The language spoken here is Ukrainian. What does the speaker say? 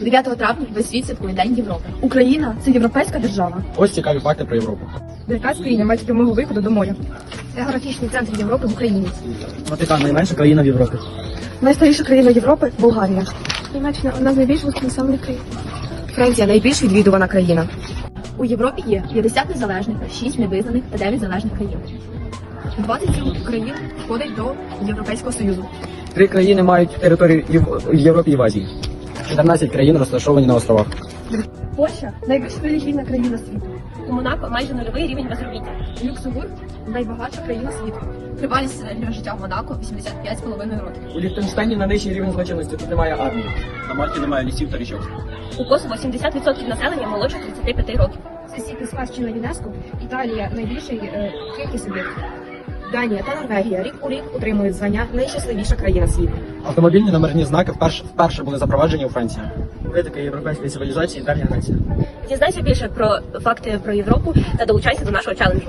9 травня весь світ святкує День Європи. Україна це європейська держава. Ось цікаві факти про Європу. Яка з країн має прямого виходу до моря? Географічний центр Європи в Україні. Ватикан найменша країна в Європі. Найстаріша країна Європи Болгарія. Німеччина одна з найбільш густонаселених країн. Франція найбільш відвідувана країна. У Європі є 50 незалежних, 6 невизнаних та 9 залежних країн. 27 країн входить до Європейського Союзу. Три країни мають територію в Європі і в Азії. 14 країн розташовані на островах. Польща найбільш релігійна країна світу. У Монако майже нульовий рівень безробіття. Люксембург найбагатша країна світу. Тривалість середнього життя в Монако 85,5 років. У Ліхтенштейні на нижчий рівень злочинності тут немає армії. На Мальті немає лісів та річок. У Косово 70% населення молодше 35 років. Сусідня спадщина ЮНЕСКО, Італія найбільший е, кількість суб'єктів. Данія та Норвегія рік у рік отримують звання найщасливіша країна світу. Автомобільні номерні знаки вперше, вперше були запроваджені у Франції. Критика європейської цивілізації далі нація. Дізнайся більше про факти про Європу та долучайся до нашого челенджу.